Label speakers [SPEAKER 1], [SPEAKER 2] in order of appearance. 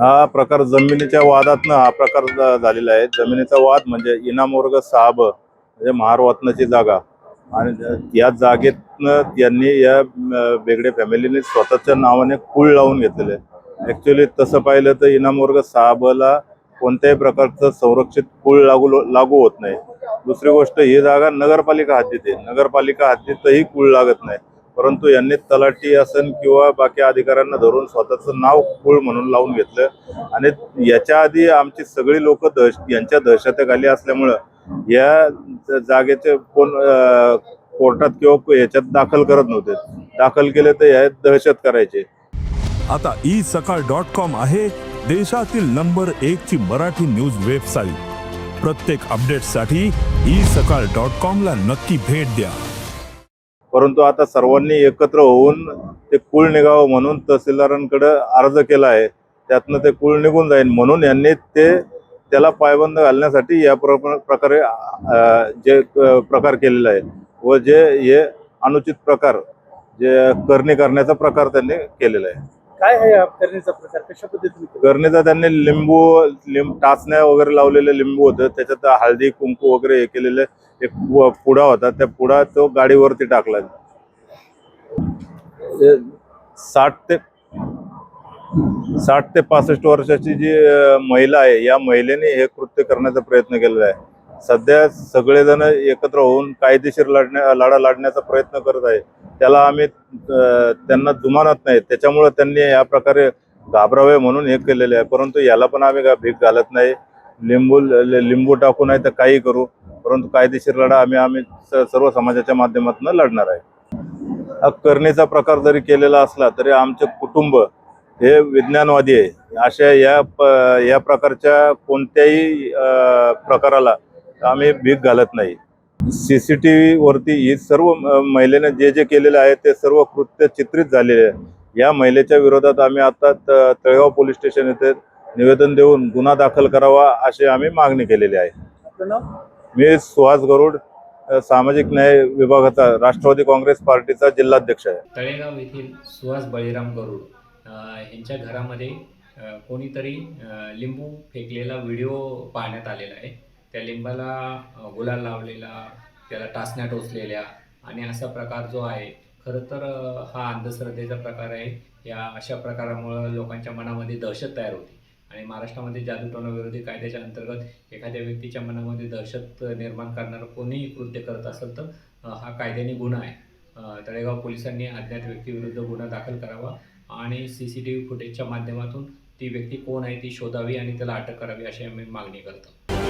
[SPEAKER 1] हा प्रकार जमिनीच्या वादातनं हा प्रकार झालेला आहे. जमिनीचा वाद म्हणजे इनामवर्ग साहब म्हणजे महारवतनाची जागा. आणि या जागेतनं त्यांनी या बेगडे फॅमिलीने स्वतःच्या नावाने कुळ लावून घेतलेले आहे. ऍक्च्युली तसं पाहिलं तर इनामवर्ग साहबला कोणत्याही प्रकारचं संरक्षित कुळ लागू लागू होत नाही. दुसरी गोष्ट ही जागा नगरपालिका हद्दीत आहे नगरपालिका हद्दीतही कुळ लागत नाही. परंतु यांनी तलाठी असन किंवा बाकी अधिकाऱ्यांना धरून स्वतःचं नाव कुळ म्हणून लावून घेतलं. आणि याच्या आधी आमची सगळी लोक दहश यांच्या दहशतेखाली असल्यामुळं या जागेचे कोण कोर्टात किंवा याच्यात दाखल करत नव्हते. दाखल केले तर या दहशत करायचे.
[SPEAKER 2] आता ई सकाळ डॉट कॉम आहे देशातील नंबर एक ची मराठी न्यूज वेबसाईट. प्रत्येक अपडेटसाठी ई सकाळ डॉट कॉम ला नक्की भेट द्या.
[SPEAKER 1] परंतु आता सर्वांनी एकत्र होऊन ते कुळ निघावं म्हणून तहसीलदारांकडे अर्ज केला आहे. त्यातनं ते कुळ निघून जाईल म्हणून यांनी ते त्याला पायबंद घालण्यासाठी या प्र- प्रकारे जे प्रकार केलेला आहे व जे हे अनुचित प्रकार जे करणी करण्याचा प्रकार त्यांनी केलेला आहे.
[SPEAKER 3] काय आहे हा प्रकार? कशा पद्धतीने केला?
[SPEAKER 1] त्यांनी लिंबू लिंब टाचण्या वगैरे लावलेले लिंबू होते. त्याच्यात हळदी कुंकू वगैरे हे केलेले एक पु- पुडा होता. त्या पुडा तो गाडीवरती टाकला. साठ ते साठ ते पासष्ट वर्षाची जी महिला आहे या महिलेने हे कृत्य करण्याचा प्रयत्न केलेला आहे. सध्या सगळेजण एकत्र होऊन कायदेशीर लढण्या लढा लढण्याचा प्रयत्न करत आहे. त्याला आम्ही त्यांना जुमानत नाही. त्याच्यामुळं त्यांनी या प्रकारे घाबरावे म्हणून हे केलेले आहे. परंतु याला पण आम्ही का भीक घालत नाही. लिंबू ल- लिंबू टाकू नाही तर काही करू. परंतु कायदेशीर लढा आम्ही आम्ही स- सर्व समाजाच्या माध्यमातून लढणार आहे. हा प्रकार जरी केलेला असला तरी आमचे कुटुंब हे विज्ञानवादी आहे. अशा या प- या प्रकारच्या कोणत्याही प्रकाराला आम्ही भीक घालत नाही. सी सी टी व्हीवरती ही सर्व महिलेने जे जे केलेले आहे ते सर्व कृत्य चित्रित झालेले आहे या महिलेच्या विरोधात आम्ही आता तळेगाव पोलीस स्टेशन येथे निवेदन देऊन गुन्हा दाखल करावा अशी आम्ही मागणी केलेली आहे. मी सुहास गरुड सामाजिक न्याय विभागाचा राष्ट्रवादी काँग्रेस पार्टीचा जिल्हाध्यक्ष आहे.
[SPEAKER 4] तळेगाव येथील सुहास बळीराम गरुड यांच्या घरामध्ये कोणीतरी लिंबू फेकलेला व्हिडिओ पाहण्यात आलेला आहे. त्या लिंबाला गुलाल लावलेला त्याला टाचण्या टोचलेल्या आणि असा प्रकार जो आहे खरं तर हा अंधश्रद्धेचा प्रकार आहे. या अशा प्रकारामुळं लोकांच्या मनामध्ये दहशत तयार होते. आणि महाराष्ट्रामध्ये जादूटोणाविरोधी कायद्याच्या अंतर्गत एखाद्या व्यक्तीच्या मनामध्ये दहशत निर्माण करणारं कोणीही कृत्य करत असेल तर हा कायद्याने गुन्हा आहे. तळेगाव पोलिसांनी अज्ञात व्यक्तीविरुद्ध गुन्हा दाखल करावा आणि सी सी टी व्ही फुटेजच्या माध्यमातून ती व्यक्ती कोण आहे ती शोधावी आणि त्याला अटक करावी अशी आम्ही मागणी करतो.